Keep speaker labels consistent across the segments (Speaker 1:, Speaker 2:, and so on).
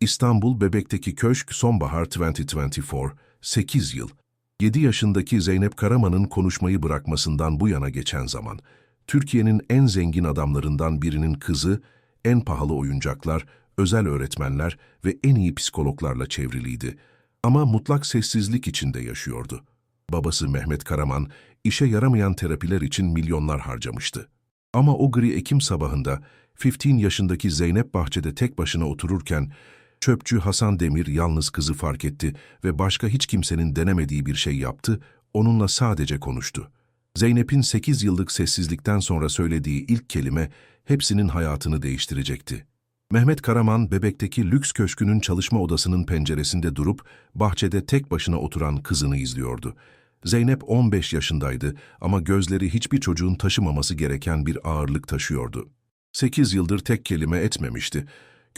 Speaker 1: İstanbul Bebek'teki köşk sonbahar 2024, 8 yıl. 7 yaşındaki Zeynep Karaman'ın konuşmayı bırakmasından bu yana geçen zaman, Türkiye'nin en zengin adamlarından birinin kızı, en pahalı oyuncaklar, özel öğretmenler ve en iyi psikologlarla çevriliydi. Ama mutlak sessizlik içinde yaşıyordu. Babası Mehmet Karaman, işe yaramayan terapiler için milyonlar harcamıştı. Ama o gri Ekim sabahında 15 yaşındaki Zeynep bahçede tek başına otururken çöpçü Hasan Demir yalnız kızı fark etti ve başka hiç kimsenin denemediği bir şey yaptı, onunla sadece konuştu. Zeynep'in 8 yıllık sessizlikten sonra söylediği ilk kelime hepsinin hayatını değiştirecekti. Mehmet Karaman, bebekteki lüks köşkünün çalışma odasının penceresinde durup bahçede tek başına oturan kızını izliyordu. Zeynep 15 yaşındaydı ama gözleri hiçbir çocuğun taşımaması gereken bir ağırlık taşıyordu. 8 yıldır tek kelime etmemişti.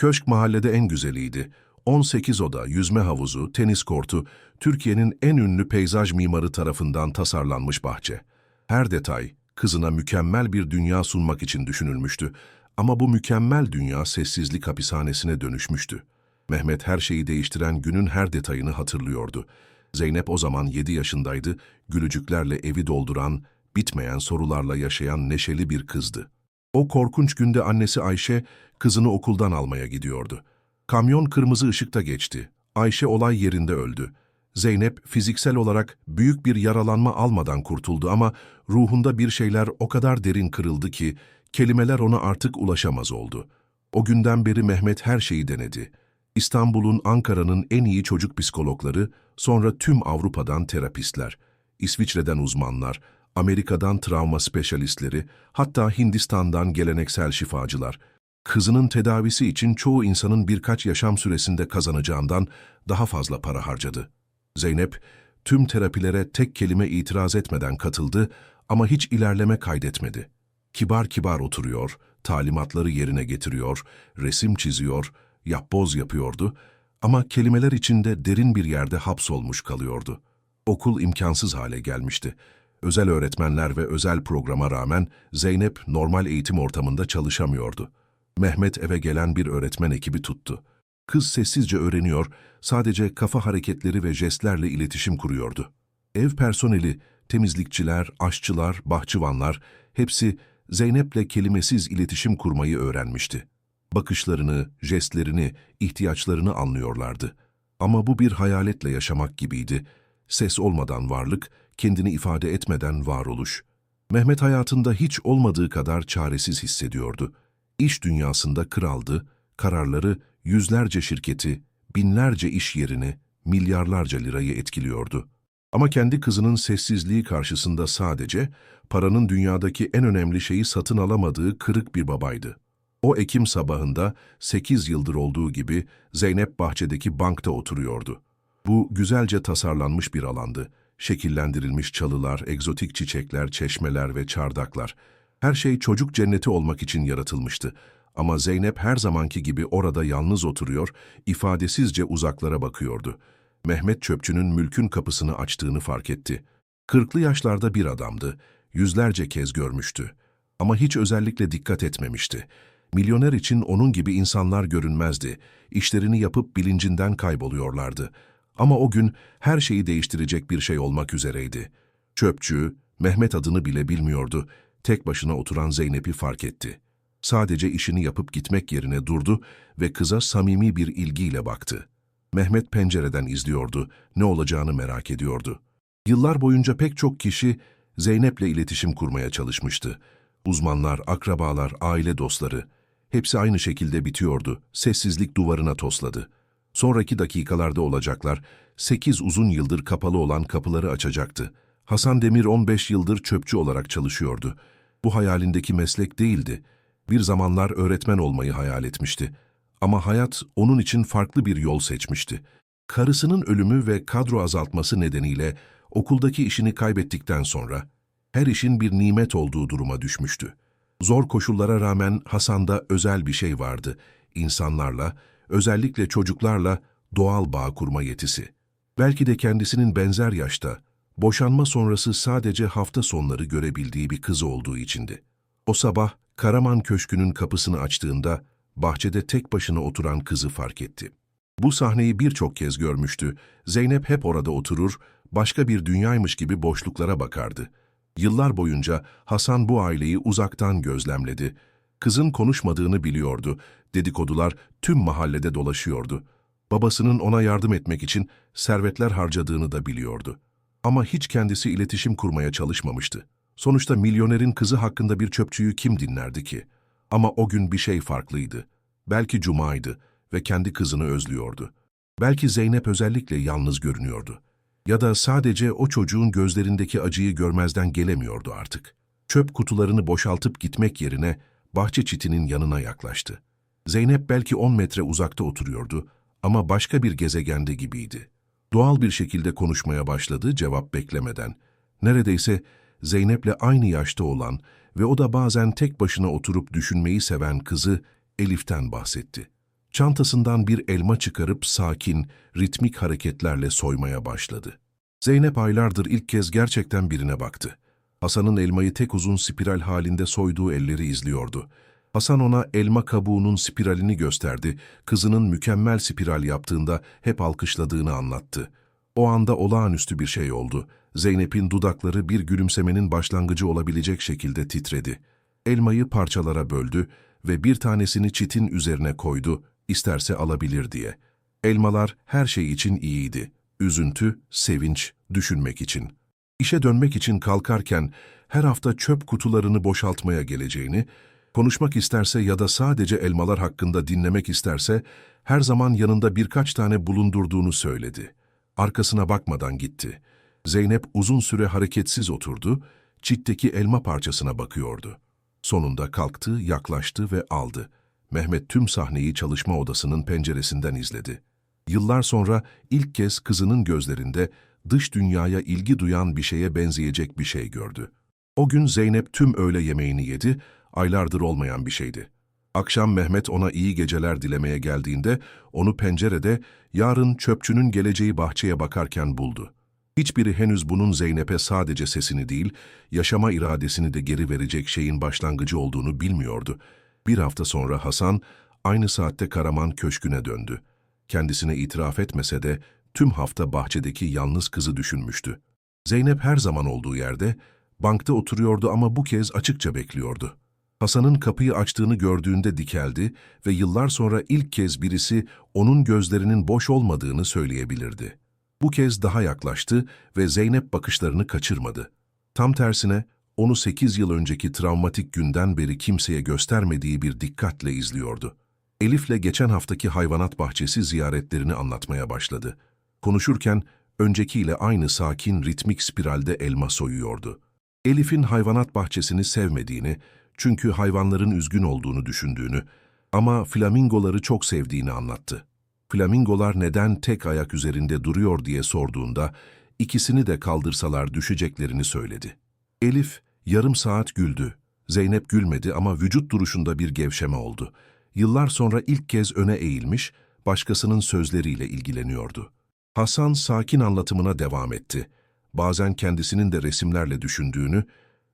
Speaker 1: Köşk mahallede en güzeliydi. 18 oda, yüzme havuzu, tenis kortu, Türkiye'nin en ünlü peyzaj mimarı tarafından tasarlanmış bahçe. Her detay, kızına mükemmel bir dünya sunmak için düşünülmüştü. Ama bu mükemmel dünya sessizlik hapishanesine dönüşmüştü. Mehmet her şeyi değiştiren günün her detayını hatırlıyordu. Zeynep o zaman 7 yaşındaydı, gülücüklerle evi dolduran, bitmeyen sorularla yaşayan neşeli bir kızdı. O korkunç günde annesi Ayşe, kızını okuldan almaya gidiyordu. Kamyon kırmızı ışıkta geçti. Ayşe olay yerinde öldü. Zeynep fiziksel olarak büyük bir yaralanma almadan kurtuldu ama ruhunda bir şeyler o kadar derin kırıldı ki kelimeler ona artık ulaşamaz oldu. O günden beri Mehmet her şeyi denedi. İstanbul'un, Ankara'nın en iyi çocuk psikologları, sonra tüm Avrupa'dan terapistler, İsviçre'den uzmanlar, Amerika'dan travma spesyalistleri, hatta Hindistan'dan geleneksel şifacılar. Kızının tedavisi için çoğu insanın birkaç yaşam süresinde kazanacağından daha fazla para harcadı. Zeynep, tüm terapilere tek kelime itiraz etmeden katıldı ama hiç ilerleme kaydetmedi. Kibar kibar oturuyor, talimatları yerine getiriyor, resim çiziyor, yapboz yapıyordu ama kelimeler içinde derin bir yerde hapsolmuş kalıyordu. Okul imkansız hale gelmişti. Özel öğretmenler ve özel programa rağmen Zeynep normal eğitim ortamında çalışamıyordu. Mehmet eve gelen bir öğretmen ekibi tuttu. Kız sessizce öğreniyor, sadece kafa hareketleri ve jestlerle iletişim kuruyordu. Ev personeli, temizlikçiler, aşçılar, bahçıvanlar hepsi Zeynep'le kelimesiz iletişim kurmayı öğrenmişti. Bakışlarını, jestlerini, ihtiyaçlarını anlıyorlardı. Ama bu bir hayaletle yaşamak gibiydi. Ses olmadan varlık, kendini ifade etmeden varoluş. Mehmet hayatında hiç olmadığı kadar çaresiz hissediyordu. İş dünyasında kraldı, kararları yüzlerce şirketi, binlerce iş yerini, milyarlarca lirayı etkiliyordu. Ama kendi kızının sessizliği karşısında sadece paranın dünyadaki en önemli şeyi satın alamadığı kırık bir babaydı. O Ekim sabahında 8 yıldır olduğu gibi Zeynep bahçedeki bankta oturuyordu. Bu güzelce tasarlanmış bir alandı. Şekillendirilmiş çalılar, egzotik çiçekler, çeşmeler ve çardaklar. Her şey çocuk cenneti olmak için yaratılmıştı. Ama Zeynep her zamanki gibi orada yalnız oturuyor, ifadesizce uzaklara bakıyordu. Mehmet Çöpçü'nün mülkün kapısını açtığını fark etti. Kırklı yaşlarda bir adamdı, yüzlerce kez görmüştü. Ama hiç özellikle dikkat etmemişti. Milyoner için onun gibi insanlar görünmezdi. İşlerini yapıp bilincinden kayboluyorlardı. Ama o gün her şeyi değiştirecek bir şey olmak üzereydi. Çöpçü, Mehmet adını bile bilmiyordu. Tek başına oturan Zeynep'i fark etti. Sadece işini yapıp gitmek yerine durdu ve kıza samimi bir ilgiyle baktı. Mehmet pencereden izliyordu, ne olacağını merak ediyordu. Yıllar boyunca pek çok kişi Zeynep'le iletişim kurmaya çalışmıştı. Uzmanlar, akrabalar, aile dostları. Hepsi aynı şekilde bitiyordu, sessizlik duvarına tosladı. Sonraki dakikalarda olacaklar, sekiz uzun yıldır kapalı olan kapıları açacaktı. Hasan Demir 15 yıldır çöpçü olarak çalışıyordu. Bu hayalindeki meslek değildi. Bir zamanlar öğretmen olmayı hayal etmişti. Ama hayat onun için farklı bir yol seçmişti. Karısının ölümü ve kadro azaltması nedeniyle okuldaki işini kaybettikten sonra her işin bir nimet olduğu duruma düşmüştü. Zor koşullara rağmen Hasan'da özel bir şey vardı. İnsanlarla, özellikle çocuklarla doğal bağ kurma yetisi. Belki de kendisinin benzer yaşta, boşanma sonrası sadece hafta sonları görebildiği bir kızı olduğu içindi. O sabah Karaman Köşkü'nün kapısını açtığında bahçede tek başına oturan kızı fark etti. Bu sahneyi birçok kez görmüştü. Zeynep hep orada oturur, başka bir dünyaymış gibi boşluklara bakardı. Yıllar boyunca Hasan bu aileyi uzaktan gözlemledi. Kızın konuşmadığını biliyordu. Dedikodular tüm mahallede dolaşıyordu. Babasının ona yardım etmek için servetler harcadığını da biliyordu. Ama hiç kendisi iletişim kurmaya çalışmamıştı. Sonuçta milyonerin kızı hakkında bir çöpçüyü kim dinlerdi ki? Ama o gün bir şey farklıydı. Belki Cuma'ydı ve kendi kızını özlüyordu. Belki Zeynep özellikle yalnız görünüyordu. Ya da sadece o çocuğun gözlerindeki acıyı görmezden gelemiyordu artık. Çöp kutularını boşaltıp gitmek yerine bahçe çitinin yanına yaklaştı. Zeynep belki 10 metre uzakta oturuyordu ama başka bir gezegende gibiydi. Doğal bir şekilde konuşmaya başladı cevap beklemeden. Neredeyse Zeynep'le aynı yaşta olan ve o da bazen tek başına oturup düşünmeyi seven kızı Elif'ten bahsetti. Çantasından bir elma çıkarıp sakin, ritmik hareketlerle soymaya başladı. Zeynep aylardır ilk kez gerçekten birine baktı. Hasan'ın elmayı tek uzun spiral halinde soyduğu elleri izliyordu. Hasan ona elma kabuğunun spiralini gösterdi, kızının mükemmel spiral yaptığında hep alkışladığını anlattı. O anda olağanüstü bir şey oldu. Zeynep'in dudakları bir gülümsemenin başlangıcı olabilecek şekilde titredi. Elmayı parçalara böldü ve bir tanesini çitin üzerine koydu, isterse alabilir diye. Elmalar her şey için iyiydi. Üzüntü, sevinç, düşünmek için. İşe dönmek için kalkarken her hafta çöp kutularını boşaltmaya geleceğini, konuşmak isterse ya da sadece elmalar hakkında dinlemek isterse her zaman yanında birkaç tane bulundurduğunu söyledi. Arkasına bakmadan gitti. Zeynep uzun süre hareketsiz oturdu, çitteki elma parçasına bakıyordu. Sonunda kalktı, yaklaştı ve aldı. Mehmet tüm sahneyi çalışma odasının penceresinden izledi. Yıllar sonra ilk kez kızının gözlerinde dış dünyaya ilgi duyan bir şeye benzeyecek bir şey gördü. O gün Zeynep tüm öğle yemeğini yedi, aylardır olmayan bir şeydi. Akşam Mehmet ona iyi geceler dilemeye geldiğinde onu pencerede yarın çöpçünün geleceği bahçeye bakarken buldu. Hiçbiri henüz bunun Zeynep'e sadece sesini değil, yaşama iradesini de geri verecek şeyin başlangıcı olduğunu bilmiyordu. Bir hafta sonra Hasan aynı saatte Karaman Köşkü'ne döndü. Kendisine itiraf etmese de tüm hafta bahçedeki yalnız kızı düşünmüştü. Zeynep her zaman olduğu yerde, bankta oturuyordu ama bu kez açıkça bekliyordu. Hasan'ın kapıyı açtığını gördüğünde dikeldi ve yıllar sonra ilk kez birisi onun gözlerinin boş olmadığını söyleyebilirdi. Bu kez daha yaklaştı ve Zeynep bakışlarını kaçırmadı. Tam tersine onu sekiz yıl önceki travmatik günden beri kimseye göstermediği bir dikkatle izliyordu. Elif'le geçen haftaki hayvanat bahçesi ziyaretlerini anlatmaya başladı. Konuşurken öncekiyle aynı sakin ritmik spiralde elma soyuyordu. Elif'in hayvanat bahçesini sevmediğini, çünkü hayvanların üzgün olduğunu düşündüğünü ama flamingoları çok sevdiğini anlattı. Flamingolar neden tek ayak üzerinde duruyor diye sorduğunda ikisini de kaldırsalar düşeceklerini söyledi. Elif yarım saat güldü. Zeynep gülmedi ama vücut duruşunda bir gevşeme oldu. Yıllar sonra ilk kez öne eğilmiş, başkasının sözleriyle ilgileniyordu. Hasan sakin anlatımına devam etti. Bazen kendisinin de resimlerle düşündüğünü,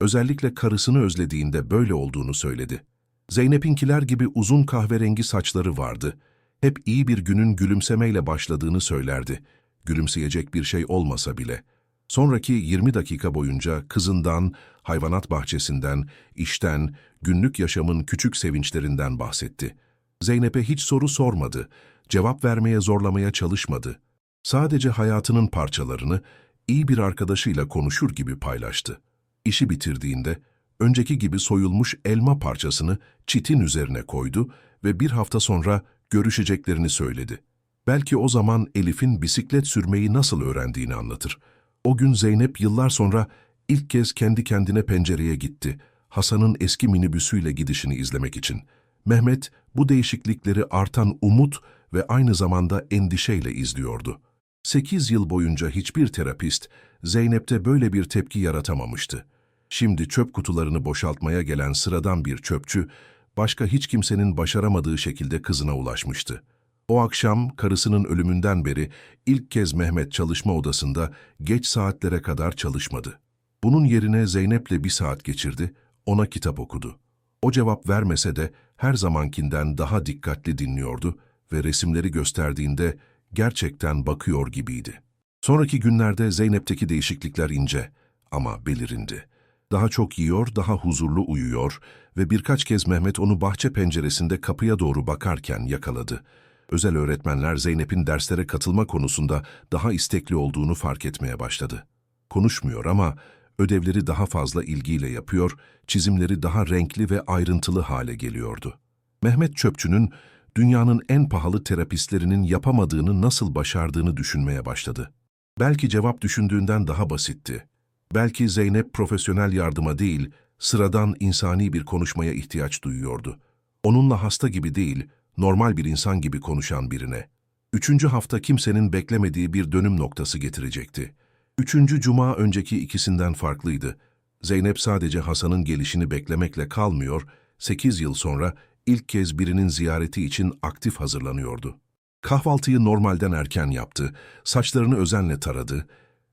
Speaker 1: özellikle karısını özlediğinde böyle olduğunu söyledi. Zeynep'inkiler gibi uzun kahverengi saçları vardı. Hep iyi bir günün gülümsemeyle başladığını söylerdi. Gülümseyecek bir şey olmasa bile. Sonraki 20 dakika boyunca kızından, hayvanat bahçesinden, işten, günlük yaşamın küçük sevinçlerinden bahsetti. Zeynep'e hiç soru sormadı, cevap vermeye zorlamaya çalışmadı. Sadece hayatının parçalarını iyi bir arkadaşıyla konuşur gibi paylaştı. İşi bitirdiğinde önceki gibi soyulmuş elma parçasını çitin üzerine koydu ve bir hafta sonra görüşeceklerini söyledi. Belki o zaman Elif'in bisiklet sürmeyi nasıl öğrendiğini anlatır. O gün Zeynep yıllar sonra ilk kez kendi kendine pencereye gitti. Hasan'ın eski minibüsüyle gidişini izlemek için. Mehmet bu değişiklikleri artan umut ve aynı zamanda endişeyle izliyordu. Sekiz yıl boyunca hiçbir terapist Zeynep'te böyle bir tepki yaratamamıştı. Şimdi çöp kutularını boşaltmaya gelen sıradan bir çöpçü, başka hiç kimsenin başaramadığı şekilde kızına ulaşmıştı. O akşam karısının ölümünden beri ilk kez Mehmet çalışma odasında geç saatlere kadar çalışmadı. Bunun yerine Zeynep'le bir saat geçirdi, ona kitap okudu. O cevap vermese de her zamankinden daha dikkatli dinliyordu ve resimleri gösterdiğinde gerçekten bakıyor gibiydi. Sonraki günlerde Zeynep'teki değişiklikler ince ama belirindi. Daha çok yiyor, daha huzurlu uyuyor ve birkaç kez Mehmet onu bahçe penceresinde kapıya doğru bakarken yakaladı. Özel öğretmenler Zeynep'in derslere katılma konusunda daha istekli olduğunu fark etmeye başladı. Konuşmuyor ama ödevleri daha fazla ilgiyle yapıyor, çizimleri daha renkli ve ayrıntılı hale geliyordu. Mehmet Çöpçü'nün dünyanın en pahalı terapistlerinin yapamadığını nasıl başardığını düşünmeye başladı. Belki cevap düşündüğünden daha basitti. Belki Zeynep profesyonel yardıma değil, sıradan insani bir konuşmaya ihtiyaç duyuyordu. Onunla hasta gibi değil, normal bir insan gibi konuşan birine. Üçüncü hafta kimsenin beklemediği bir dönüm noktası getirecekti. Üçüncü cuma önceki ikisinden farklıydı. Zeynep sadece Hasan'ın gelişini beklemekle kalmıyor, sekiz yıl sonra ilk kez birinin ziyareti için aktif hazırlanıyordu. Kahvaltıyı normalden erken yaptı, saçlarını özenle taradı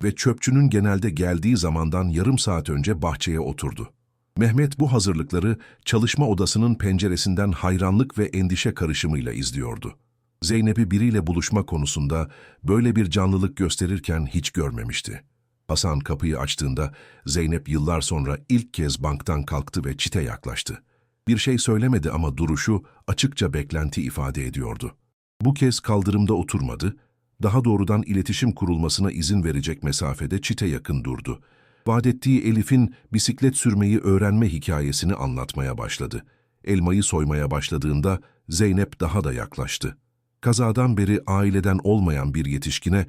Speaker 1: ve çöpçünün genelde geldiği zamandan yarım saat önce bahçeye oturdu. Mehmet bu hazırlıkları çalışma odasının penceresinden hayranlık ve endişe karışımıyla izliyordu. Zeynep'i biriyle buluşma konusunda böyle bir canlılık gösterirken hiç görmemişti. Hasan kapıyı açtığında Zeynep yıllar sonra ilk kez banktan kalktı ve çite yaklaştı. Bir şey söylemedi ama duruşu açıkça beklenti ifade ediyordu. Bu kez kaldırımda oturmadı, daha doğrudan iletişim kurulmasına izin verecek mesafede çite yakın durdu. Vaat Elif'in bisiklet sürmeyi öğrenme hikayesini anlatmaya başladı. Elmayı soymaya başladığında Zeynep daha da yaklaştı. Kazadan beri aileden olmayan bir yetişkine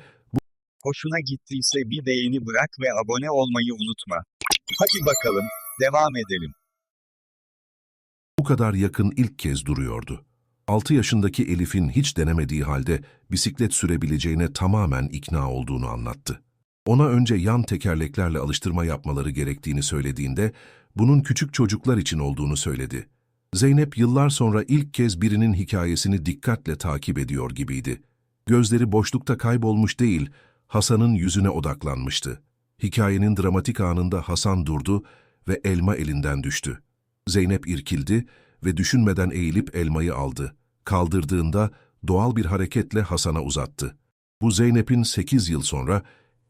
Speaker 2: Hoşuna gittiyse bir beğeni bırak ve abone olmayı unutma. Hadi bakalım, devam edelim.
Speaker 1: Bu kadar yakın ilk kez duruyordu. 6 yaşındaki Elif'in hiç denemediği halde bisiklet sürebileceğine tamamen ikna olduğunu anlattı. Ona önce yan tekerleklerle alıştırma yapmaları gerektiğini söylediğinde bunun küçük çocuklar için olduğunu söyledi. Zeynep yıllar sonra ilk kez birinin hikayesini dikkatle takip ediyor gibiydi. Gözleri boşlukta kaybolmuş değil, Hasan'ın yüzüne odaklanmıştı. Hikayenin dramatik anında Hasan durdu ve elma elinden düştü. Zeynep irkildi ve düşünmeden eğilip elmayı aldı. Kaldırdığında doğal bir hareketle Hasan'a uzattı. Bu Zeynep'in 8 yıl sonra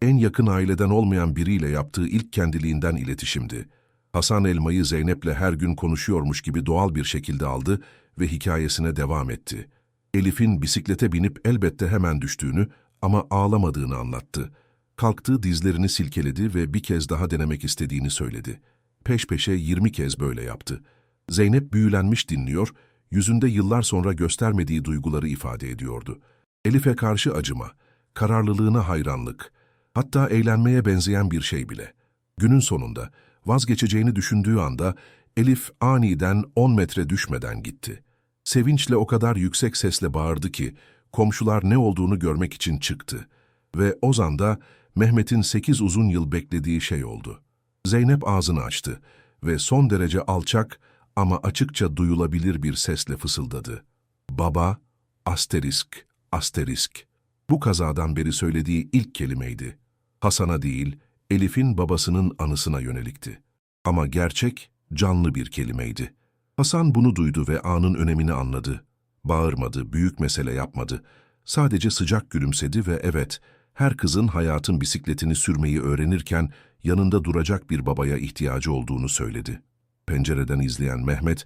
Speaker 1: en yakın aileden olmayan biriyle yaptığı ilk kendiliğinden iletişimdi. Hasan elmayı Zeynep'le her gün konuşuyormuş gibi doğal bir şekilde aldı ve hikayesine devam etti. Elif'in bisiklete binip elbette hemen düştüğünü ama ağlamadığını anlattı. Kalktığı dizlerini silkeledi ve bir kez daha denemek istediğini söyledi. Peş peşe 20 kez böyle yaptı. Zeynep büyülenmiş dinliyor, yüzünde yıllar sonra göstermediği duyguları ifade ediyordu. Elif'e karşı acıma, kararlılığına hayranlık, hatta eğlenmeye benzeyen bir şey bile. Günün sonunda vazgeçeceğini düşündüğü anda Elif aniden 10 metre düşmeden gitti. Sevinçle o kadar yüksek sesle bağırdı ki komşular ne olduğunu görmek için çıktı. Ve o zanda Mehmet'in 8 uzun yıl beklediği şey oldu. Zeynep ağzını açtı ve son derece alçak ama açıkça duyulabilir bir sesle fısıldadı. Baba, asterisk, asterisk. Bu kazadan beri söylediği ilk kelimeydi. Hasan'a değil, Elif'in babasının anısına yönelikti. Ama gerçek, canlı bir kelimeydi. Hasan bunu duydu ve anın önemini anladı. Bağırmadı, büyük mesele yapmadı. Sadece sıcak gülümsedi ve evet, her kızın hayatın bisikletini sürmeyi öğrenirken yanında duracak bir babaya ihtiyacı olduğunu söyledi. Pencereden izleyen Mehmet,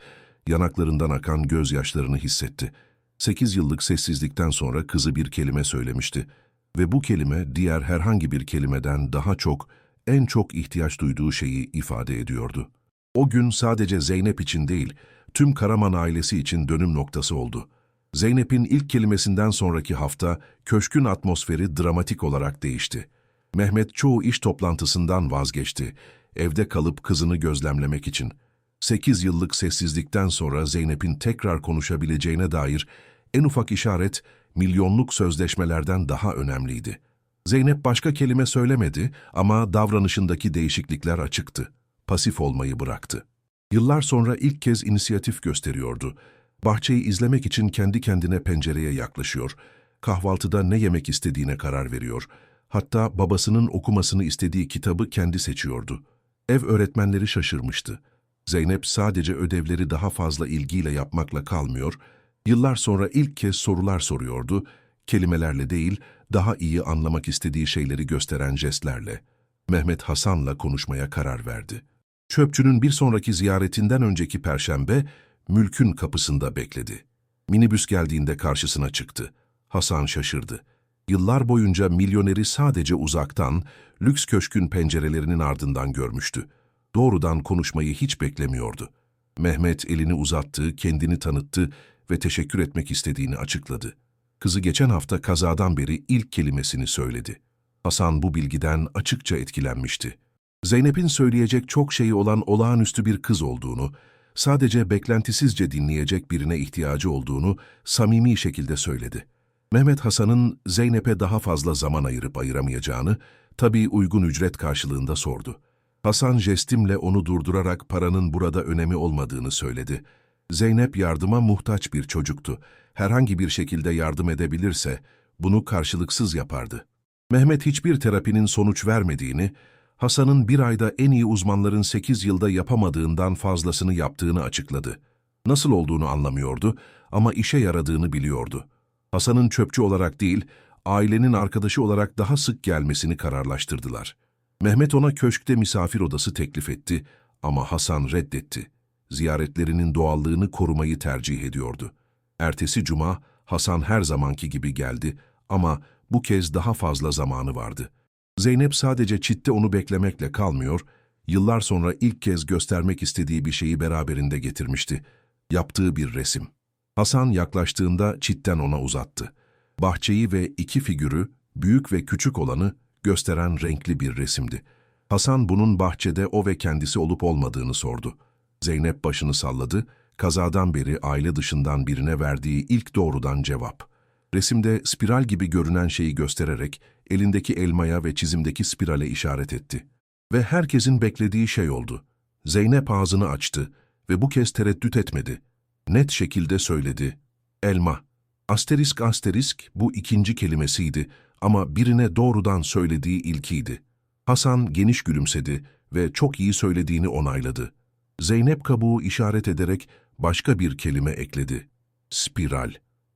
Speaker 1: yanaklarından akan gözyaşlarını hissetti. Sekiz yıllık sessizlikten sonra kızı bir kelime söylemişti ve bu kelime diğer herhangi bir kelimeden daha çok, en çok ihtiyaç duyduğu şeyi ifade ediyordu. O gün sadece Zeynep için değil, tüm Karaman ailesi için dönüm noktası oldu. Zeynep'in ilk kelimesinden sonraki hafta köşkün atmosferi dramatik olarak değişti. Mehmet çoğu iş toplantısından vazgeçti, evde kalıp kızını gözlemlemek için. Sekiz yıllık sessizlikten sonra Zeynep'in tekrar konuşabileceğine dair en ufak işaret milyonluk sözleşmelerden daha önemliydi. Zeynep başka kelime söylemedi ama davranışındaki değişiklikler açıktı. Pasif olmayı bıraktı. Yıllar sonra ilk kez inisiyatif gösteriyordu. Bahçeyi izlemek için kendi kendine pencereye yaklaşıyor. Kahvaltıda ne yemek istediğine karar veriyor. Hatta babasının okumasını istediği kitabı kendi seçiyordu. Ev öğretmenleri şaşırmıştı. Zeynep sadece ödevleri daha fazla ilgiyle yapmakla kalmıyor, Yıllar sonra ilk kez sorular soruyordu, kelimelerle değil, daha iyi anlamak istediği şeyleri gösteren jestlerle. Mehmet Hasan'la konuşmaya karar verdi. Çöpçünün bir sonraki ziyaretinden önceki perşembe, mülkün kapısında bekledi. Minibüs geldiğinde karşısına çıktı. Hasan şaşırdı. Yıllar boyunca milyoneri sadece uzaktan, lüks köşkün pencerelerinin ardından görmüştü. Doğrudan konuşmayı hiç beklemiyordu. Mehmet elini uzattı, kendini tanıttı ve teşekkür etmek istediğini açıkladı. Kızı geçen hafta kazadan beri ilk kelimesini söyledi. Hasan bu bilgiden açıkça etkilenmişti. Zeynep'in söyleyecek çok şeyi olan olağanüstü bir kız olduğunu, sadece beklentisizce dinleyecek birine ihtiyacı olduğunu samimi şekilde söyledi. Mehmet Hasan'ın Zeynep'e daha fazla zaman ayırıp ayıramayacağını, tabii uygun ücret karşılığında sordu. Hasan jestimle onu durdurarak paranın burada önemi olmadığını söyledi. Zeynep yardıma muhtaç bir çocuktu. Herhangi bir şekilde yardım edebilirse bunu karşılıksız yapardı. Mehmet hiçbir terapinin sonuç vermediğini, Hasan'ın bir ayda en iyi uzmanların 8 yılda yapamadığından fazlasını yaptığını açıkladı. Nasıl olduğunu anlamıyordu ama işe yaradığını biliyordu. Hasan'ın çöpçü olarak değil, ailenin arkadaşı olarak daha sık gelmesini kararlaştırdılar. Mehmet ona köşkte misafir odası teklif etti ama Hasan reddetti. Ziyaretlerinin doğallığını korumayı tercih ediyordu. Ertesi cuma Hasan her zamanki gibi geldi ama bu kez daha fazla zamanı vardı. Zeynep sadece çitte onu beklemekle kalmıyor, yıllar sonra ilk kez göstermek istediği bir şeyi beraberinde getirmişti. Yaptığı bir resim. Hasan yaklaştığında çitten ona uzattı. Bahçeyi ve iki figürü, büyük ve küçük olanı gösteren renkli bir resimdi. Hasan bunun bahçede o ve kendisi olup olmadığını sordu. Zeynep başını salladı, kazadan beri aile dışından birine verdiği ilk doğrudan cevap. Resimde spiral gibi görünen şeyi göstererek elindeki elmaya ve çizimdeki spirale işaret etti. Ve herkesin beklediği şey oldu. Zeynep ağzını açtı ve bu kez tereddüt etmedi. Net şekilde söyledi. Elma. Asterisk asterisk bu ikinci kelimesiydi ama birine doğrudan söylediği ilkiydi. Hasan geniş gülümsedi ve çok iyi söylediğini onayladı. Zeynep kabuğu işaret ederek başka bir kelime ekledi. Spiral.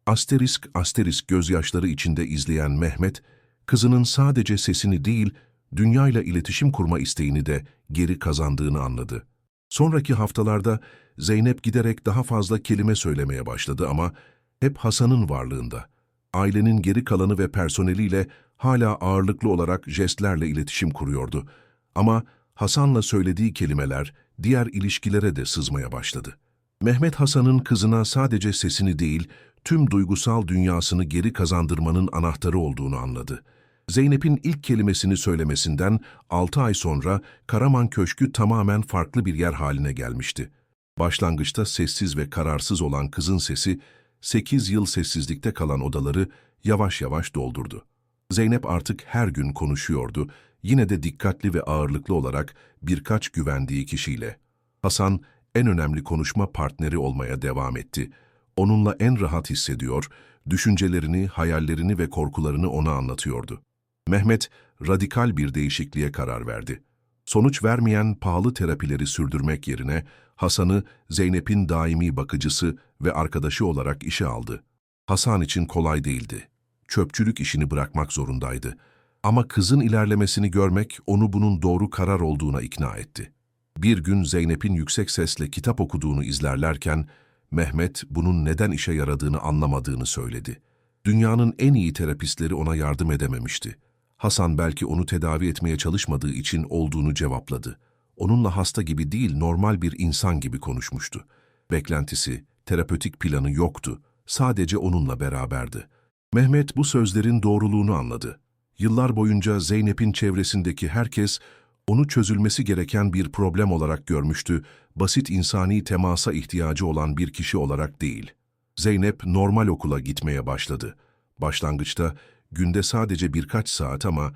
Speaker 1: Asterisk asterisk gözyaşları içinde izleyen Mehmet, kızının sadece sesini değil, dünyayla iletişim kurma isteğini de geri kazandığını anladı. Sonraki haftalarda Zeynep giderek daha fazla kelime söylemeye başladı ama hep Hasan'ın varlığında. Ailenin geri kalanı ve personeliyle hala ağırlıklı olarak jestlerle iletişim kuruyordu. Ama Hasan'la söylediği kelimeler diğer ilişkilere de sızmaya başladı. Mehmet Hasan'ın kızına sadece sesini değil, tüm duygusal dünyasını geri kazandırmanın anahtarı olduğunu anladı. Zeynep'in ilk kelimesini söylemesinden 6 ay sonra Karaman Köşkü tamamen farklı bir yer haline gelmişti. Başlangıçta sessiz ve kararsız olan kızın sesi, 8 yıl sessizlikte kalan odaları yavaş yavaş doldurdu. Zeynep artık her gün konuşuyordu, yine de dikkatli ve ağırlıklı olarak birkaç güvendiği kişiyle. Hasan, en önemli konuşma partneri olmaya devam etti. Onunla en rahat hissediyor, düşüncelerini, hayallerini ve korkularını ona anlatıyordu. Mehmet, radikal bir değişikliğe karar verdi. Sonuç vermeyen pahalı terapileri sürdürmek yerine Hasan'ı Zeynep'in daimi bakıcısı ve arkadaşı olarak işe aldı. Hasan için kolay değildi. Çöpçülük işini bırakmak zorundaydı. Ama kızın ilerlemesini görmek onu bunun doğru karar olduğuna ikna etti. Bir gün Zeynep'in yüksek sesle kitap okuduğunu izlerlerken Mehmet bunun neden işe yaradığını anlamadığını söyledi. Dünyanın en iyi terapistleri ona yardım edememişti. Hasan belki onu tedavi etmeye çalışmadığı için olduğunu cevapladı. Onunla hasta gibi değil, normal bir insan gibi konuşmuştu. Beklentisi, terapötik planı yoktu. Sadece onunla beraberdi. Mehmet bu sözlerin doğruluğunu anladı. Yıllar boyunca Zeynep'in çevresindeki herkes onu çözülmesi gereken bir problem olarak görmüştü, basit insani temasa ihtiyacı olan bir kişi olarak değil. Zeynep normal okula gitmeye başladı. Başlangıçta günde sadece birkaç saat ama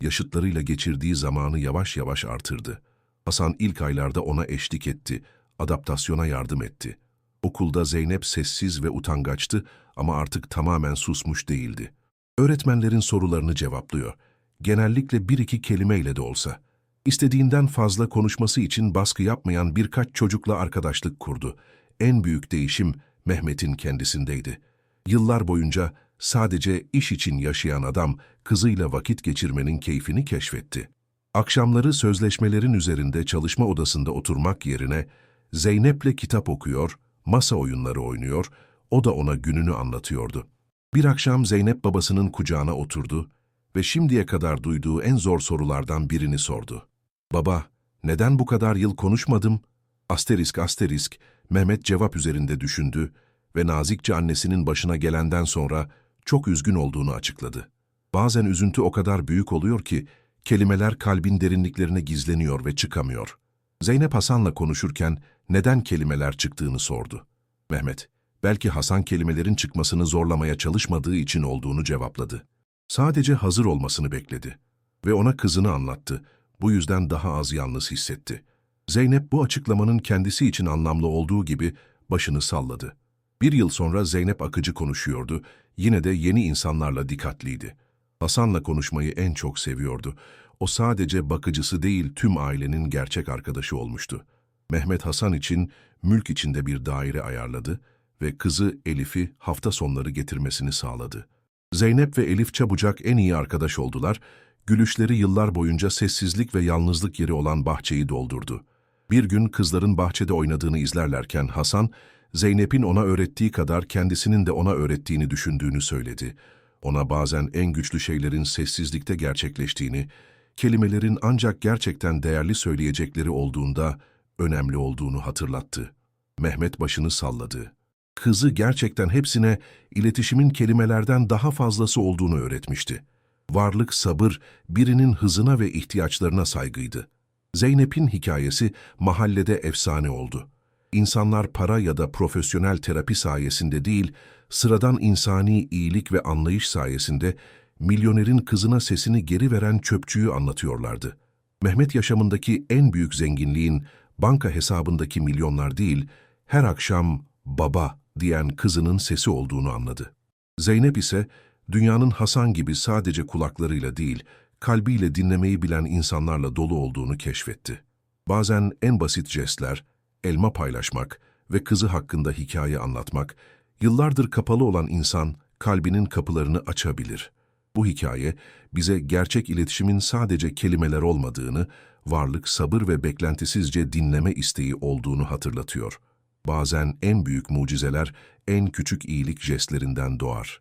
Speaker 1: yaşıtlarıyla geçirdiği zamanı yavaş yavaş artırdı. Hasan ilk aylarda ona eşlik etti, adaptasyona yardım etti. Okulda Zeynep sessiz ve utangaçtı ama artık tamamen susmuş değildi. Öğretmenlerin sorularını cevaplıyor. Genellikle bir iki kelimeyle de olsa. İstediğinden fazla konuşması için baskı yapmayan birkaç çocukla arkadaşlık kurdu. En büyük değişim Mehmet'in kendisindeydi. Yıllar boyunca sadece iş için yaşayan adam kızıyla vakit geçirmenin keyfini keşfetti. Akşamları sözleşmelerin üzerinde çalışma odasında oturmak yerine Zeynep'le kitap okuyor, masa oyunları oynuyor, o da ona gününü anlatıyordu. Bir akşam Zeynep babasının kucağına oturdu ve şimdiye kadar duyduğu en zor sorulardan birini sordu. Baba, neden bu kadar yıl konuşmadım? Asterisk asterisk, Mehmet cevap üzerinde düşündü ve nazikçe annesinin başına gelenden sonra çok üzgün olduğunu açıkladı. Bazen üzüntü o kadar büyük oluyor ki, kelimeler kalbin derinliklerine gizleniyor ve çıkamıyor. Zeynep Hasan'la konuşurken neden kelimeler çıktığını sordu. Mehmet, belki Hasan kelimelerin çıkmasını zorlamaya çalışmadığı için olduğunu cevapladı. Sadece hazır olmasını bekledi. Ve ona kızını anlattı. Bu yüzden daha az yalnız hissetti. Zeynep bu açıklamanın kendisi için anlamlı olduğu gibi başını salladı. Bir yıl sonra Zeynep akıcı konuşuyordu, yine de yeni insanlarla dikkatliydi. Hasan'la konuşmayı en çok seviyordu. O sadece bakıcısı değil, tüm ailenin gerçek arkadaşı olmuştu. Mehmet Hasan için mülk içinde bir daire ayarladı ve kızı Elif'i hafta sonları getirmesini sağladı. Zeynep ve Elif çabucak en iyi arkadaş oldular, gülüşleri yıllar boyunca sessizlik ve yalnızlık yeri olan bahçeyi doldurdu. Bir gün kızların bahçede oynadığını izlerlerken Hasan, Zeynep'in ona öğrettiği kadar kendisinin de ona öğrettiğini düşündüğünü söyledi. Ona bazen en güçlü şeylerin sessizlikte gerçekleştiğini, kelimelerin ancak gerçekten değerli söyleyecekleri olduğunda önemli olduğunu hatırlattı. Mehmet başını salladı. Kızı gerçekten hepsine iletişimin kelimelerden daha fazlası olduğunu öğretmişti. Varlık, sabır, birinin hızına ve ihtiyaçlarına saygıydı. Zeynep'in hikayesi mahallede efsane oldu. İnsanlar para ya da profesyonel terapi sayesinde değil, sıradan insani iyilik ve anlayış sayesinde milyonerin kızına sesini geri veren çöpçüyü anlatıyorlardı. Mehmet yaşamındaki en büyük zenginliğin banka hesabındaki milyonlar değil, her akşam baba diyen kızının sesi olduğunu anladı. Zeynep ise dünyanın Hasan gibi sadece kulaklarıyla değil, kalbiyle dinlemeyi bilen insanlarla dolu olduğunu keşfetti. Bazen en basit jestler, elma paylaşmak ve kızı hakkında hikaye anlatmak, yıllardır kapalı olan insan kalbinin kapılarını açabilir. Bu hikaye bize gerçek iletişimin sadece kelimeler olmadığını, varlık, sabır ve beklentisizce dinleme isteği olduğunu hatırlatıyor. Bazen en büyük mucizeler en küçük iyilik jestlerinden doğar.